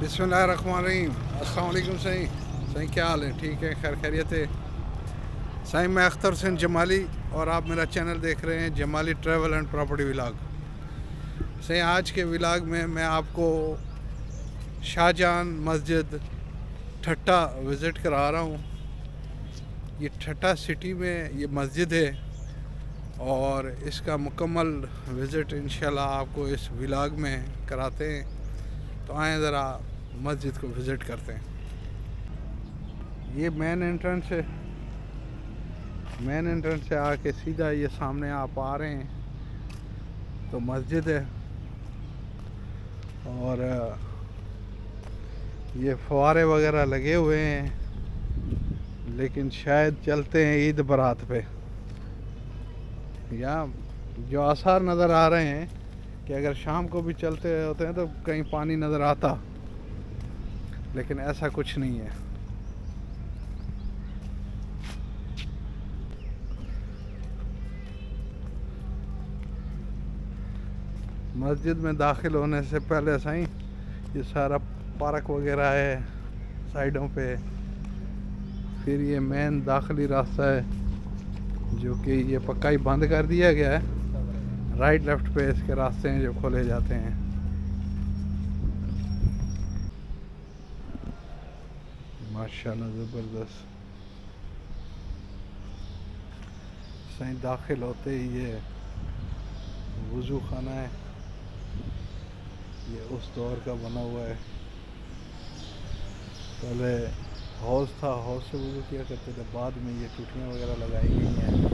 بسم اللہ الرحمن الرحیم۔ السلام علیکم سعین سعین کیا حال ہے؟ ٹھیک ہے خیر خیریت ہے۔ سعین میں اختر حسین جمالی اور آپ میرا چینل دیکھ رہے ہیں Jamali travel and property vlog Saeen آج کے ولاگ میں میں آپ کو شاہ جہان مسجد ٹھٹا وزٹ کرا رہا ہوں۔ یہ ٹھٹا سٹی میں یہ مسجد ہے اور اس کا مکمل وزٹ انشاءاللہ آپ کو اس ولاگ میں کراتے ہیں۔ تو آئیں ذرا مسجد کو وزٹ کرتے ہیں۔ یہ مین انٹرنس ہے۔ مین انٹرنس سے آ کے سیدھا یہ سامنے آپ آ رہے ہیں۔ تو مسجد ہے۔ اور، یہ فوارے وغیرہ لگے ہوئے ہیں۔ لیکن شاید چلتے ہیں عید برات پہ۔ یا جو آثار نظر آ رہے ہیں۔ کہ اگر شام کو بھی چلتے ہوتے ہیں تو کہیں پانی نظر آتا۔ لیکن ایسا کچھ نہیں ہے۔ مسجد میں داخل ہونے سے پہلے سائیں یہ سارا پارک وغیرہ ہے سائڈوں پہ۔ پھر یہ مین داخلی راستہ ہے جو کہ یہ پکا ہی بند کر دیا گیا ہے۔ رائٹ لیفٹ پہ اس کے راستے ہیں جو کھولے جاتے ہیں۔ ماشاء اللہ زبردست۔ سائیں داخل ہوتے ہی یہ وضو خانہ ہے۔ یہ اس دور کا بنا ہوا ہے۔ پہلے ہاؤس تھا ہاؤس سے وضو کیا کرتے تھے، بعد میں یہ ٹوٹیاں وغیرہ لگائی گئی ہیں۔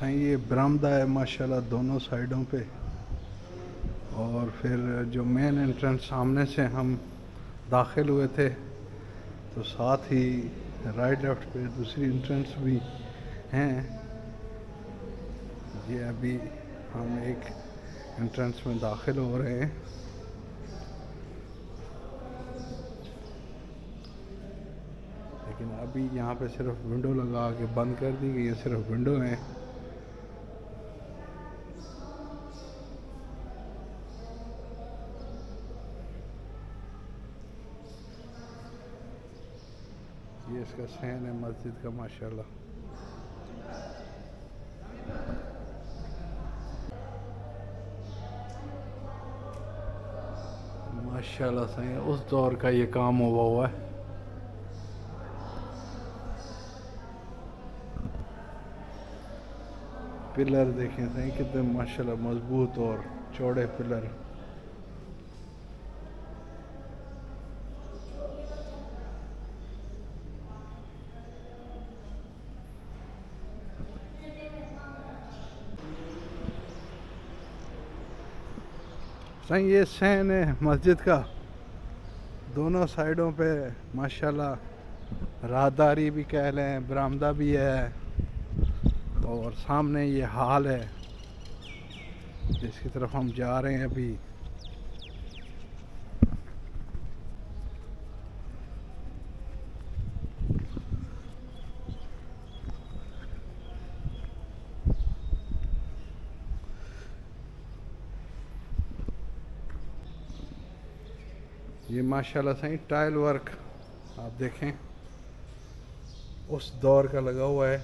سائیں یہ برآمدہ ہے ماشاءاللہ دونوں سائڈوں پہ۔ اور پھر جو مین انٹرنس سامنے سے ہم داخل ہوئے تھے، تو ساتھ ہی رائٹ لیفٹ پہ دوسری انٹرنس بھی ہیں۔ یہ ابھی ہم ایک انٹرنس میں داخل ہو رہے ہیں۔ لیکن ابھی یہاں پہ صرف ونڈو لگا کے بند کر دی گئی ہے، صرف ونڈو ہیں۔ اس کا سین ہے، مسجد کا، ماشاءاللہ۔ ماشاءاللہ سین اس دور کا یہ کام ہوا ہوا ہے۔ پلر دیکھیں سہیں کتنے ماشاءاللہ مضبوط اور چوڑے پلر۔ سائیں یہ سین ہے مسجد کا۔ دونوں سائڈوں پہ ماشاءاللہ راہداری بھی کہہ لیں، برآمدہ بھی ہے۔ اور سامنے یہ حال ہے۔ جس کی طرف ہم جا رہے ہیں ابھی۔ یہ ماشاءاللہ صحیح ٹائل ورک، آپ دیکھیں۔ اس دور کا لگا ہوا ہے۔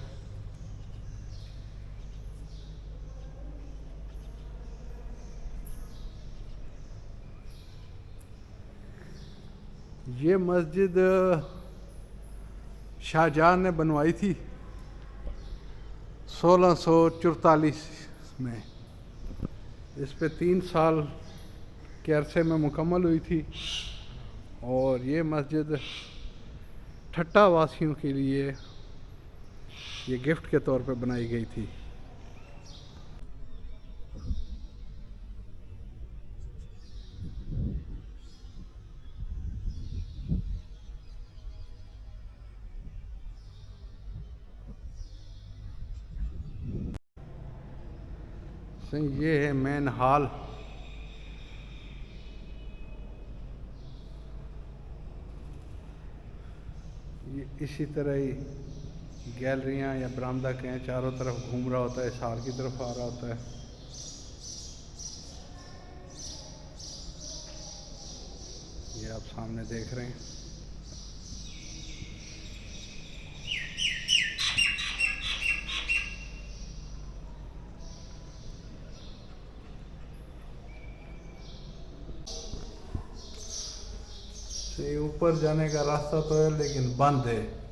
یہ مسجد شاہ جہاں نے بنوائی تھی سولہ سو چورتالیس میں۔ اس پہ تین سال کے عرصے میں مکمل ہوئی تھی۔ اور یہ مسجد ٹھٹا واسیوں کے لیے یہ گفٹ کے طور پہ بنائی گئی تھی۔ یہ ہے مین ہال یہ اسی طرح ہی گیلریاں یا برآمدہ کے چاروں طرف گھوم رہا ہوتا ہے سال کی طرف آ رہا ہوتا ہے۔ یہ آپ سامنے دیکھ رہے ہیں۔ سے اوپر جانے کا راستہ تو ہے لیکن بند ہے۔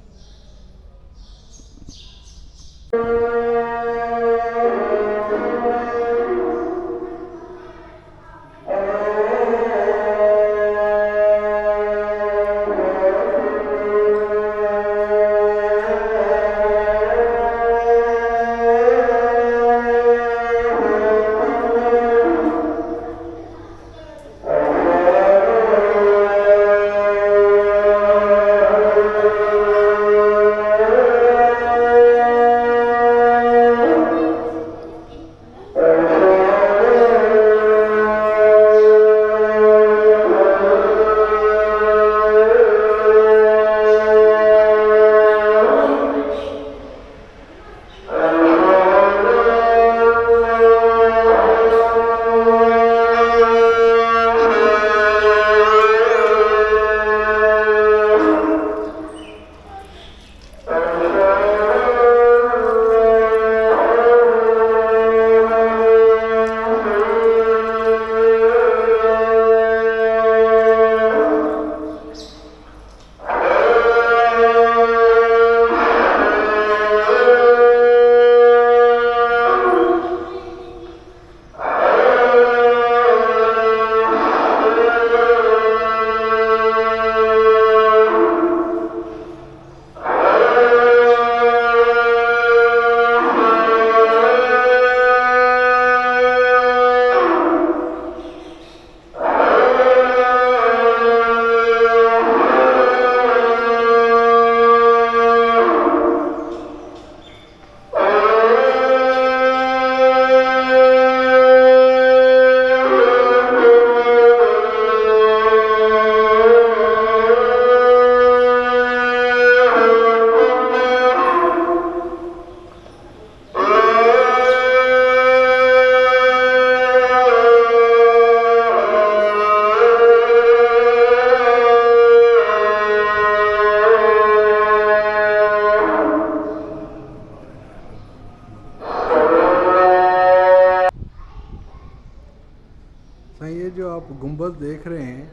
گنبد دیکھ رہے ہیں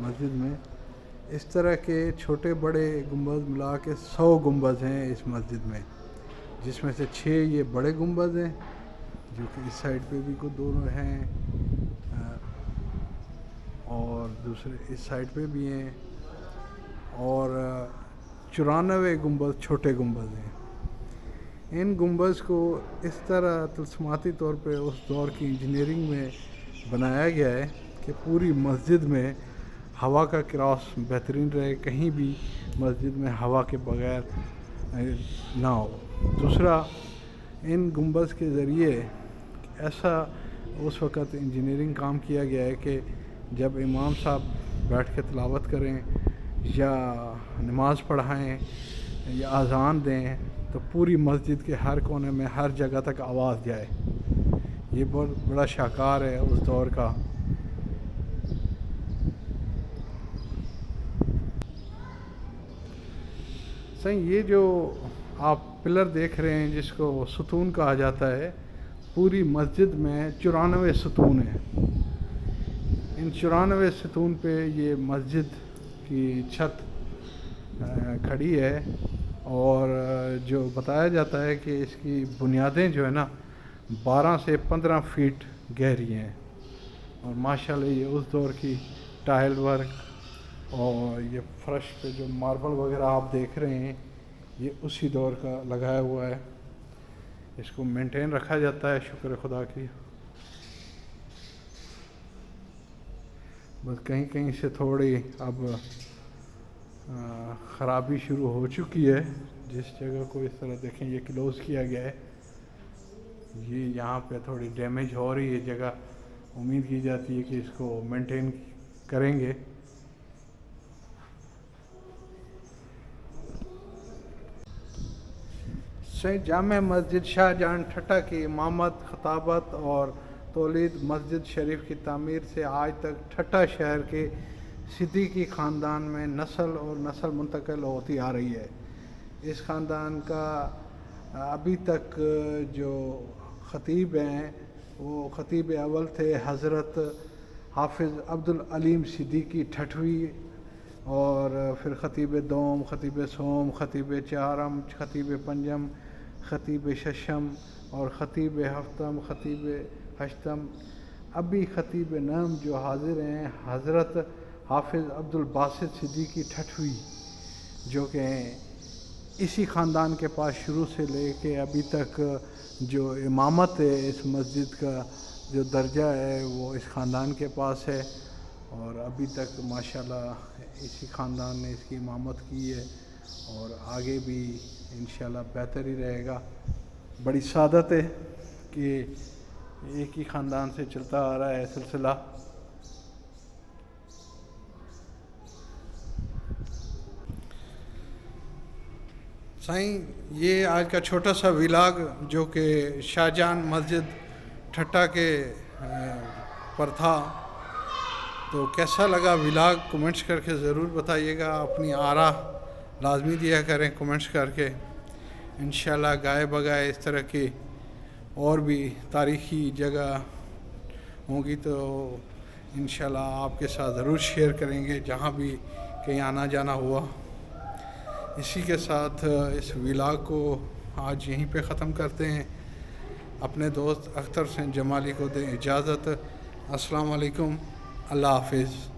مسجد میں، اس طرح کے چھوٹے بڑے گنبد ملا کے سو گنبد ہیں اس مسجد میں، جس میں سے چھ یہ بڑے گنبد ہیں، جو کہ اس سائڈ پہ بھی کو دونوں ہیں اور دوسرے اس سائڈ پہ بھی ہیں، اور چورانوے گنبد چھوٹے گنبد ہیں۔ ان گنبز کو اس طرح تلسماتی طور پہ اس دور کی انجینئرنگ میں بنایا گیا ہے۔ کہ پوری مسجد میں ہوا کا کراس بہترین رہے، کہیں بھی مسجد میں ہوا کے بغیر نہ ہو۔ دوسرا، ان گنبز کے ذریعے ایسا اس وقت انجینئرنگ کام کیا گیا ہے کہ جب امام صاحب بیٹھ کے تلاوت کریں یا نماز پڑھائیں یا اذان دیں، تو پوری مسجد کے ہر کونے میں، ہر جگہ تک آواز جائے۔ یہ بہت بڑا شاہکار ہے اس دور کا۔ صحیح یہ جو آپ پلر دیکھ رہے ہیں، جس کو ستون کہا جاتا ہے، پوری مسجد میں چورانوے ستون ہیں۔ ان چورانوے ستون پہ یہ مسجد کی چھت کھڑی ہے۔ اور جو بتایا جاتا ہے کہ اس کی بنیادیں جو ہے نا، بارہ سے پندرہ فیٹ گہری ہیں۔ اور ماشاء اللہ یہ اس دور کی ٹائل ورک اور یہ فرش پہ جو ماربل وغیرہ آپ دیکھ رہے ہیں، یہ اسی دور کا لگایا ہوا ہے۔ اس کو مینٹین رکھا جاتا ہے، شکر خدا کی۔ بس کہیں کہیں سے تھوڑی اب خرابی شروع ہو چکی ہے۔ جس جگہ کو اس طرح دیکھیں، یہ کلوز کیا گیا ہے۔ یہ یہاں پہ تھوڑی ڈیمیج ہو رہی ہے جگہ۔ امید کی جاتی ہے کہ اس کو مینٹین کریں گے۔ سینٹ جامع مسجد شاہ جہاں ٹھٹا کی امامت، خطابت اور تولید مسجد شریف کی تعمیر سے آج تک ٹھٹا شہر کے صدیقی خاندان میں نسل اور نسل منتقل ہوتی آ رہی ہے۔ اس خاندان کا ابھی تک جو خطیب ہیں، وہ خطیب اول تھے حضرت حافظ عبدالعلیم صدیقی ٹھٹوی اور پھر خطیب دوم، خطیب سوم، خطیب چارم خطیب پنجم خطیب ششم اور خطیب ہفتم، خطیب ہشتم۔ ابھی خطیب نم جو حاضر ہیں، حضرت حافظ عبد الباسط صدیقی ٹھٹوی جو کہ اسی خاندان کے پاس شروع سے لے کے ابھی تک جو امامت ہے اس مسجد کا، جو درجہ ہے، وہ اس خاندان کے پاس ہے۔ اور ابھی تک ماشاءاللہ اسی خاندان نے اس کی امامت کی ہے۔ اور آگے بھی انشاءاللہ بہتر ہی رہے گا۔ بڑی سعادت ہے کہ ایک ہی خاندان سے چلتا آ رہا ہے سلسلہ۔ سائیں، یہ آج کا چھوٹا سا ولاگ جو کہ شاہ جان مسجد ٹھٹا کے پر تھا۔ تو کیسا لگا ولاگ کومنٹس کر کے ضرور بتائیے گا۔ اپنی آرا لازمی دیا کریں کومنٹس کر کے۔ انشاءاللہ گائے بگائے اس طرح کی اور بھی تاریخی جگہ ہوں گی تو انشاءاللہ آپ کے ساتھ ضرور شیئر کریں گے جہاں بھی کہیں آنا جانا ہوا۔ اسی کے ساتھ اس ولاگ کو آج یہیں پہ ختم کرتے ہیں۔ اپنے دوست اختر سین جمالی کو دیں اجازت۔ السلام علیکم۔ اللہ حافظ۔